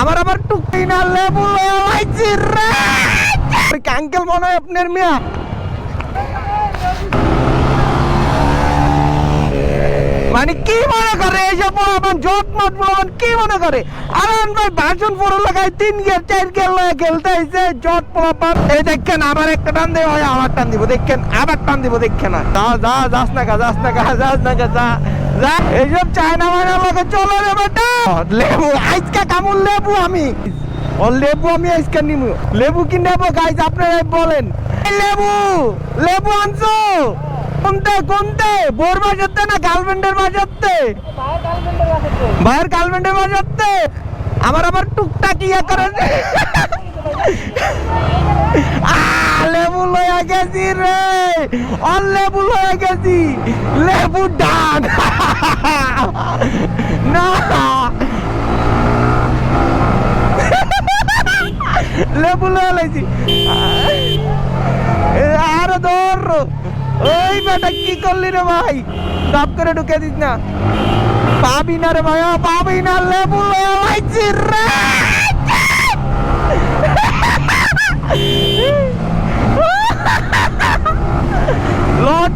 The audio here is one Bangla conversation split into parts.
আমার আবার টুকটি না লেবু লাইছি রে! আঙ্কেল মনে হয় আপনার মিয়া। মানে কি মনে করে এইসব পোলাপান জট মট পোলাপান কি মনে করে? আরান ভাই ভাষণ পড়ে লাগায় তিন গেল চার গেল খেলতে আইছে, জট পোলাপান। এই দেখেন আবার একটা টান দেবে হয় আবার টান দিব, দেখেন আবার টান দিব, দেখেন না যা যা, যাস না গা, যাস না গা, যাস না গা, যা যা। এইসব চায়না মায়না লোকে চলে রে। লেবু আজকে কামুল লেবু আমি। ও, লেবু আমি আজকে নিমু। লেবু কি নেব গাইজ আপনারাই বলেন। লেবু লেবু আনছো? কোনতে কোনতে? বোর বাজাতে না গার্লফ্রেন্ডের বাজাতে ভাইয়ের গার্লফ্রেন্ডের বাজাতে আমার আবার টুকটাক ইয়ে করে। লেবু লয়া গেছি রে। অল লেবু লয়া গেছি। লেবু ডান। না। ওই বেটা, কি করলি রে ভাই? দাপ করে ঢুকে দিস না। পাবি না রে ভাই পাবি না, লেবু লাইছি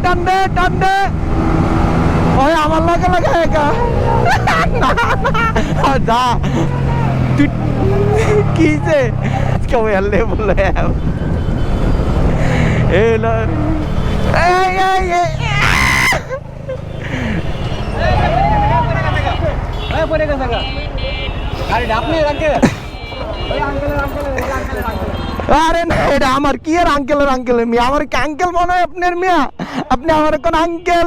টান দে টান দে ওই আমার লাগে লাগে কি যে কেউ এলে বলে এ না এই এই এই আরে না এটা আমার কি আর আঙ্কেলের আঙ্কেলের মেয়ে আমার কি আঙ্কেল মনে হয় আপনার মেয়া আপনি আমার কোন আঙ্কেল